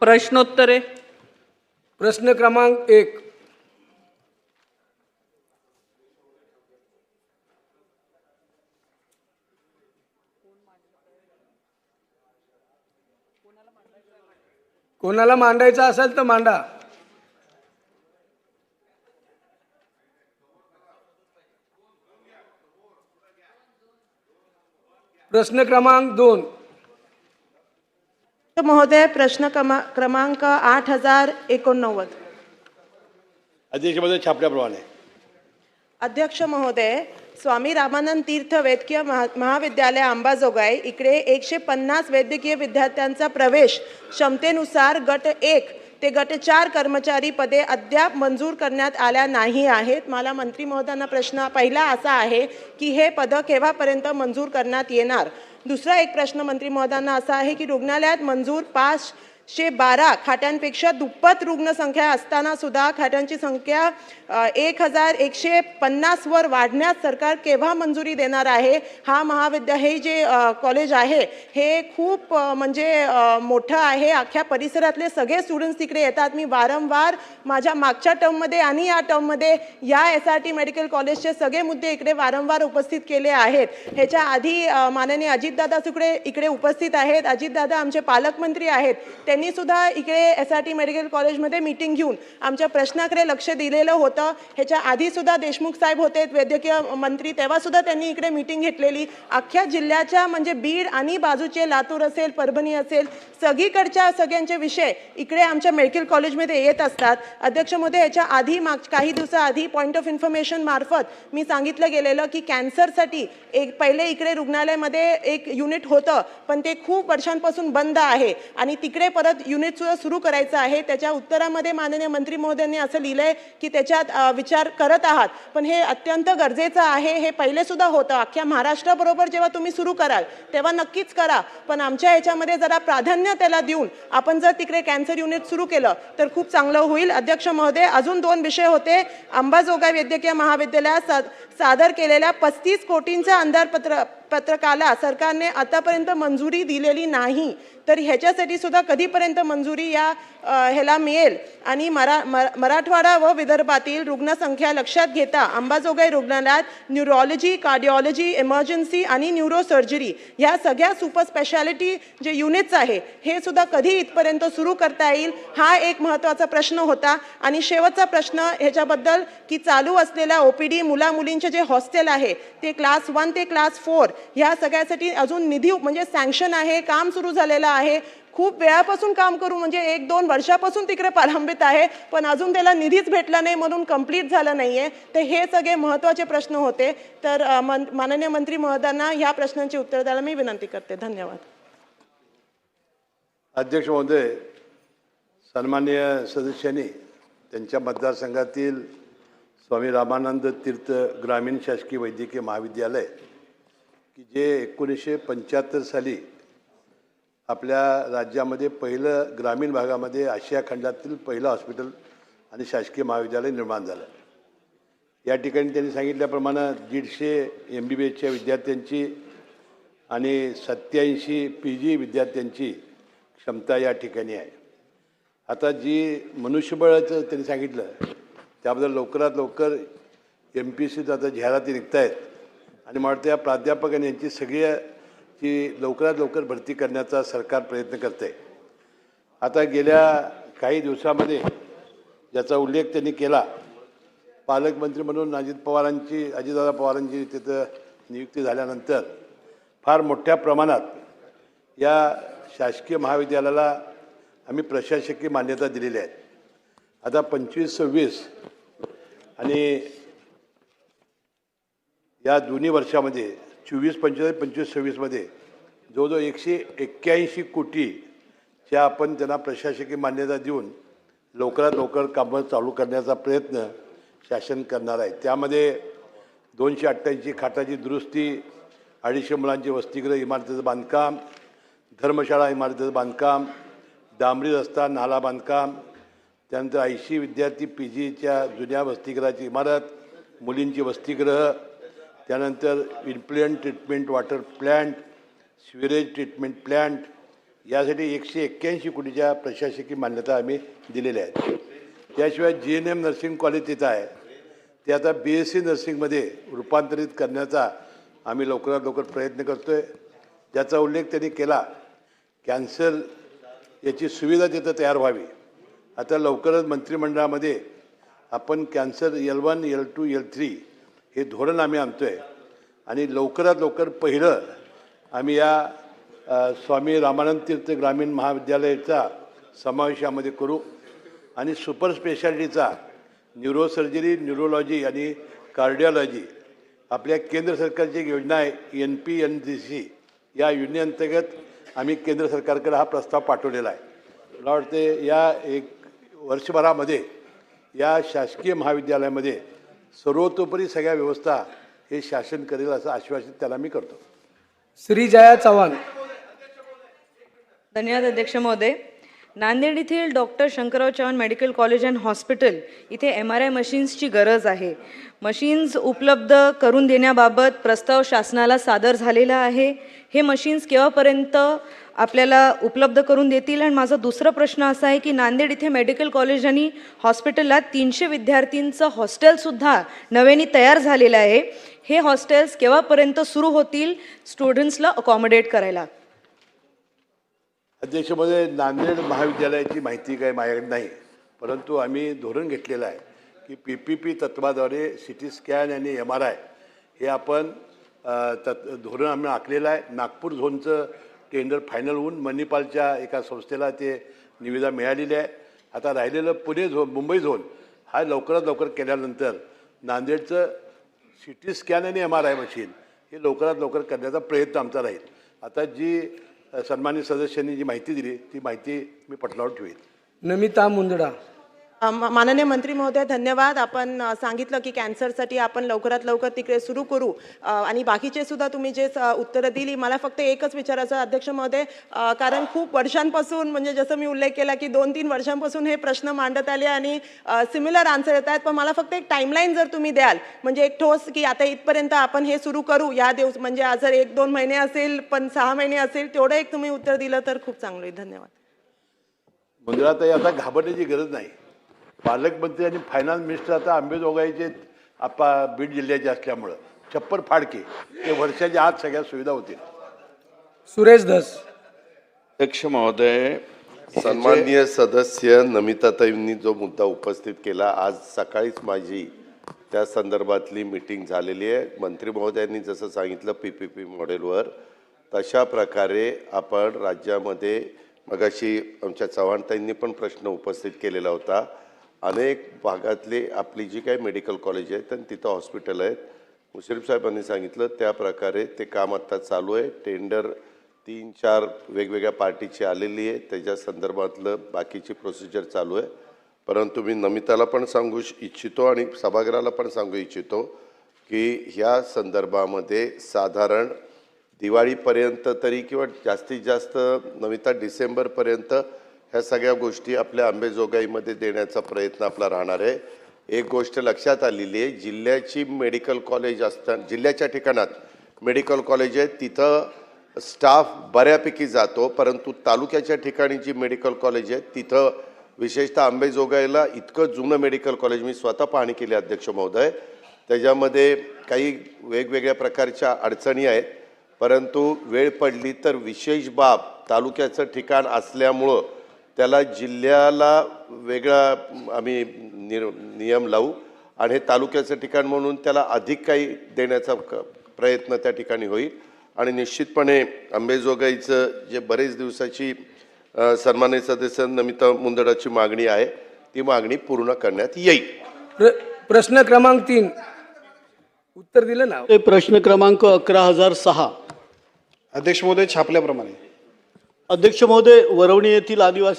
प्रश्नोत्तरे. प्रश्न क्रमांक एक. कोणाला मांडायचा असेल तर मांडा. प्रश्न क्रमांक दोन. महोदय प्रश्न क्रमा- क्रमांक आठ हजार एकोणनव्वद. अध्यक्ष महोदय छापल्याप्रमाणे. अध्यक्ष महोदय स्वामी रामानंद तीर्थ वैद्यकीय महा महाविद्यालय अंबाजोगाई इकडे एकशे पन्नास वैद्यकीय विद्यार्थ्यांचा प्रवेश क्षमतेनुसार गट एक ते गट चार कर्मचारी पदे अद्याप मंजूर करण्यात आल्या नाही आहेत. मला मंत्री महोदयांना प्रश्न पहिला असा आहे की हे पदं केव्हापर्यंत मंजूर करण्यात येणार? दुसरा एक प्रश्न मंत्री महोदयांना असा आहे की रुग्णालयात मंजूर शे बारा खाट्यांपेक्षा दुप्पट रुग्णसंख्या असताना सुद्धा खाट्यांची संख्या एक हजार एकशे पन्नासवर वाढण्यास सरकार केव्हा मंजुरी देणार आहे? हा महाविद्या हे जे कॉलेज आहे हे खूप म्हणजे मोठं आहे. अख्ख्या परिसरातले सगळे स्टुडंट्स तिकडे येतात. मी वारंवार माझ्या मागच्या टर्ममध्ये आणि या टर्ममध्ये या एस आर टी मेडिकल कॉलेजचे सगळे मुद्दे इकडे वारंवार उपस्थित केले आहेत. ह्याच्या आधी माननीय अजितदादा सुकडे इकडे उपस्थित आहेत. अजितदादा आमचे पालकमंत्री आहेत. त्यांनी सुद्धा इकडे एस आर टी मेडिकल कॉलेजमध्ये मीटिंग घेऊन आमच्या प्रश्नाकडे लक्ष दिलेलं होतं. ह्याच्या आधी सुद्धा देशमुख साहेब होते वैद्यकीय मंत्री तेव्हा सुद्धा त्यांनी इकडे मीटिंग घेतलेली. अख्ख्या जिल्ह्याच्या म्हणजे बीड आणि बाजूचे लातूर असेल परभणी असेल सगळीकडच्या सगळ्यांचे विषय इकडे आमच्या मेडिकल कॉलेजमध्ये येत असतात. अध्यक्ष मोदी याच्या आधी माग काही दिवसाआधी पॉईंट ऑफ इन्फॉर्मेशन मार्फत मी सांगितलं गेलेलं की कॅन्सरसाठी एक पहिले इकडे रुग्णालयामध्ये एक युनिट होतं पण ते खूप वर्षांपासून बंद आहे. आणि तिकडे परत युनिट युनिटसुद्धा सुरू करायचं आहे. त्याच्या उत्तरामध्ये माननीय मंत्री महोदयांनी असं लिहिलं आहे की त्याच्यात विचार करत आहात. पण हे अत्यंत गरजेचं आहे. हे पहिलेसुद्धा होतं. अख्ख्या महाराष्ट्राबरोबर जेव्हा तुम्ही सुरू कराल तेव्हा नक्कीच करा. पण आमच्या ह्याच्यामध्ये जरा प्राधान्य त्याला देऊन आपण जर तिकडे कॅन्सर युनिट सुरू केलं तर खूप चांगलं होईल. अध्यक्ष महोदय अजून दोन विषय होते. अंबाजोगाई वैद्यकीय महाविद्यालयात सादर केलेल्या पस्तीस कोटींच्या अंदाजपत्र पत्रकाला सरकारने आतापर्यंत मंजुरी दिलेली नाही तर ह्याच्यासाठी सुद्धा कधीपर्यंत मंजुरी या ह्याला मिळेल? आणि मरा मराठवाडा व विदर्भातील रुग्णसंख्या लक्षात घेता अंबाजोगाई रुग्णालयात न्यूरोलॉजी कार्डिओलॉजी इमर्जन्सी आणि न्यूरोसर्जरी ह्या सगळ्या सुपर स्पेशालिटी जे युनिट्स आहे हे सुद्धा कधी इथपर्यंत सुरू करता येईल? हा एक महत्त्वाचा प्रश्न होता. आणि शेवटचा प्रश्न ह्याच्याबद्दल की चालू असलेल्या ओ पी डी मुला जे हॉस्टेल आहे ते क्लास वन ते क्लास फोर ह्या सगळ्यासाठी अजून निधी म्हणजे सँक्शन आहे काम सुरू झालेलं आहे. खूप वेळापासून काम करू म्हणजे एक दोन वर्षापासून तिकडे प्रारंभित आहे पण अजून त्याला निधीच भेटला नाही म्हणून कंप्लीट झालं नाही आहे तर हे सगळे महत्त्वाचे प्रश्न होते. तर मन माननीय मंत्री महोदयांना ह्या प्रश्नांची उत्तर द्यायला मी विनंती करते. धन्यवाद. अध्यक्ष महोदय सन्मान्य सदस्यांनी त्यांच्या मतदारसंघातील स्वामी रामानंद तीर्थ ग्रामीण शासकीय वैद्यकीय महाविद्यालय की जे एकोणीसशे पंच्याहत्तर साली आपल्या राज्यामध्ये पहिलं ग्रामीण भागामध्ये आशिया खंडातील पहिलं हॉस्पिटल आणि शासकीय महाविद्यालय निर्माण झालं. या ठिकाणी त्यांनी सांगितल्याप्रमाणे दीडशे एम बी बी एसच्या विद्यार्थ्यांची आणि सत्याऐंशी पी जी विद्यार्थ्यांची क्षमता या ठिकाणी आहे. आता जी मनुष्यबळाचं त्यांनी सांगितलं त्याबद्दल लवकरात लवकर एम पी सीत आता जाहिराती निघत आहेत आणि मला वाटतं या प्राध्यापकांनी यांची सगळी लवकरात लवकर भरती करण्याचा सरकार प्रयत्न करत आहे आता गेल्या काही दिवसामध्ये ज्याचा उल्लेख त्यांनी केला पालकमंत्री म्हणून अजित पवारांची अजितदादा पवारांची तिथं नियुक्ती झाल्यानंतर फार मोठ्या प्रमाणात या शासकीय महाविद्यालयाला आम्ही प्रशासकीय मान्यता दिलेली आहे. आता पंचवीस सव्वीस. आणि या दोन्ही वर्षामध्ये चोवीस पंचवीस पंचवीस सव्वीसमध्ये जवळजवळ एकशे एक्क्याऐंशी कोटीच्या आपण त्यांना प्रशासकीय मान्यता देऊन लवकरात लवकर कामं चालू करण्याचा प्रयत्न शासन करणार आहे. त्यामध्ये दोनशे अठ्ठ्याऐंशी खाटाची दुरुस्ती अडीचशे मुलांचे वसतिगृह इमारतीचं बांधकाम धर्मशाळा इमारतीचं बांधकाम डांबरी रस्ता नाला बांधकाम त्यानंतर ऐंशी विद्यार्थी पी जीच्या जुन्या वसतिगृहाची इमारत मुलींची वसतिगृह त्यानंतर influent treatment water plant sewerage treatment plant यासाठी एकशे एक्क्याऐंशी कोटीच्या प्रशासकीय मान्यता आम्ही दिलेल्या आहेत. त्याशिवाय G N M nursing college तिथं आहे. ते आता बी एस सी नर्सिंगमध्ये रूपांतरित करण्याचा आम्ही लवकरात लवकर प्रयत्न करतो आहे ज्याचा उल्लेख त्यांनी केला कॅन्सर याची सुविधा तिथं तयार व्हावी. आता लवकरच मंत्रिमंडळामध्ये आपण cancer L one L two L three हे धोरण आम्ही आणतो आहे आणि लवकरात लवकर पहिलं आम्ही या स्वामी रामानंद तीर्थ ग्रामीण महाविद्यालयाचा समावेश यामध्ये करू. आणि सुपर स्पेशालिटीचा न्यूरोसर्जरी न्यूरोलॉजी आणि कार्डिओलॉजी आपल्या केंद्र सरकारची एक योजना आहे N P N G C. या योजनेअंतर्गत आम्ही केंद्र सरकारकडे हा प्रस्ताव पाठवलेला आहे. मला वाटते या एक वर्षभरामध्ये या शासकीय महाविद्यालयामध्ये सर्वतोपरी सगळ्या व्यवस्था हे शासन करेल असं आश्वासित त्याला मी करतो. श्री जया चव्हाण. धन्यवाद अध्यक्ष महोदय. नांदेड येथील doctor Shankarrao Chavan medical college and hospital इथे एम आर आय मशीन्सची गरज आहे. मशीन्स उपलब्ध करून देण्याबाबत प्रस्ताव शासनाला सादर झालेला आहे. हे मशीन्स केव्हापर्यंत आपल्याला उपलब्ध करून देतील. आणि माझा दुसरा प्रश्न असा आहे की नांदेड इथे मेडिकल कॉलेज आणि हॉस्पिटलला तीनशे विद्यार्थींचं हॉस्टेलसुद्धा नव्याने तयार झालेलं आहे. हे हॉस्टेल्स केव्हापर्यंत सुरू होतील? स्टुडंट्सला अकॉमोडेट करायला. अध्यक्षमध्ये नांदेड महाविद्यालयाची माहिती काही माझ्याकडे नाही. परंतु आम्ही धोरण घेतलेलं आहे की पी पी पी तत्वाद्वारे सी टी स्कॅन आणि एम आर आय हे आपण तत् धोरण आम्ही आखलेलं आहे. नागपूर झोनचं टेंडर फायनल होऊन मणिपालच्या एका संस्थेला ते निविदा मिळालेली आहे. आता राहिलेलं पुणे झोन मुंबई झोन हा लवकरात लवकर केल्यानंतर नांदेडचं सी टी स्कॅन आणि एम आर आय मशीन हे लवकरात लवकर करण्याचा प्रयत्न आमचा राहील. आता जी अ, सन्मान्य सदस्यांनी जी माहिती दिली ती माहिती मी पटलावर ठेवेन. नमिता मुंदडा. माननीय मंत्री महोदय धन्यवाद. आपण सांगितलं की कॅन्सरसाठी आपण लवकरात लवकर तिकडे सुरू करू. आणि बाकीचे सुद्धा तुम्ही जे उत्तरं दिली मला फक्त एकच विचारायचं अध्यक्ष महोदय. कारण खूप वर्षांपासून म्हणजे जसं मी उल्लेख केला की दोन तीन वर्षांपासून हे प्रश्न मांडत आले आणि सिमिलर आन्सर येत आहेत. पण मला फक्त एक टाईमलाईन जर तुम्ही द्याल म्हणजे एक ठोस की आता इथपर्यंत आपण हे सुरू करू या दिवस म्हणजे आज जर एक दोन महिने असेल पण सहा महिने असेल तेवढं एक तुम्ही उत्तर दिलं तर खूप चांगलं आहे धन्यवाद. मंदिरातही आता घाबरण्याची गरज नाही. पालकमंत्री आणि फायनान्स मिनिस्टर आता आंबेजोगाईचे आपा बीड जिल्ह्याचे असल्यामुळं. छप्पर फाडके ते वर्षाच्या आत सगळ्या सुविधा होतील. सुरेश धस. अध्यक्ष महोदय सन्माननीय सदस्य नमिताताईंनी जो मुद्दा उपस्थित केला आज सकाळीच माझी त्या संदर्भातली मीटिंग झालेली आहे. मंत्री महोदयांनी जसं सांगितलं पी पी पी मॉडेलवर तशा प्रकारे आपण राज्यामध्ये मगाशी आमच्या चव्हाणताईंनी पण प्रश्न उपस्थित केलेला होता. अनेक भागातली आपली जी काही मेडिकल कॉलेज आहेत आणि तिथं हॉस्पिटल आहेत. मुश्रीफ साहेबांनी सांगितलं त्या प्रकारे ते काम आत्ता चालू आहे. टेंडर तीन चार वेगवेगळ्या पार्टीची आलेली आहे. त्याच्या संदर्भातलं बाकीची प्रोसिजर चालू आहे. परंतु मी नमिताला पण सांगू इच्छितो आणि सभागृहाला पण सांगू इच्छितो की ह्या संदर्भामध्ये साधारण दिवाळीपर्यंत तरी किंवा जास्तीत जास्त नमिता डिसेंबरपर्यंत ह्या सगळ्या गोष्टी आपल्या आंबेजोगाईमध्ये देण्याचा प्रयत्न आपला राहणार आहे. एक गोष्ट लक्षात आलेली आहे जिल्ह्याची मेडिकल कॉलेज असताना जिल्ह्याच्या ठिकाणात मेडिकल कॉलेज आहे तिथं स्टाफ बऱ्यापैकी जातो परंतु तालुक्याच्या ठिकाणी जी मेडिकल कॉलेज आहे तिथं विशेषतः आंबेजोगाईला इतकं जुनं मेडिकल कॉलेज मी स्वतः पाहणी केली अध्यक्ष महोदय. त्याच्यामध्ये काही वेगवेगळ्या प्रकारच्या अडचणी आहेत परंतु वेळ पडली तर विशेष बाब तालुक्याचं ठिकाण असल्यामुळं त्याला जिल्ह्याला वेगळा आम्ही निर नियम लावू. आणि हे तालुक्याचं ठिकाण म्हणून त्याला अधिक काही देण्याचा क- प्रयत्न त्या ठिकाणी होईल. आणि निश्चितपणे अंबेजोगाईचं जे बरेच दिवसाची सन्मान्य सदस्य नमिता मुंदडाची मागणी आहे ती मागणी पूर्ण करण्यात येईल. प्र प्रश्न क्रमांक तीन. उत्तर दिलं ना? ते प्रश्न क्रमांक अकरा हजार सहा. अध्यक्ष महोदय छापल्याप्रमाणे. अध्यक्ष महोदय वरवणी येथील आदिवासी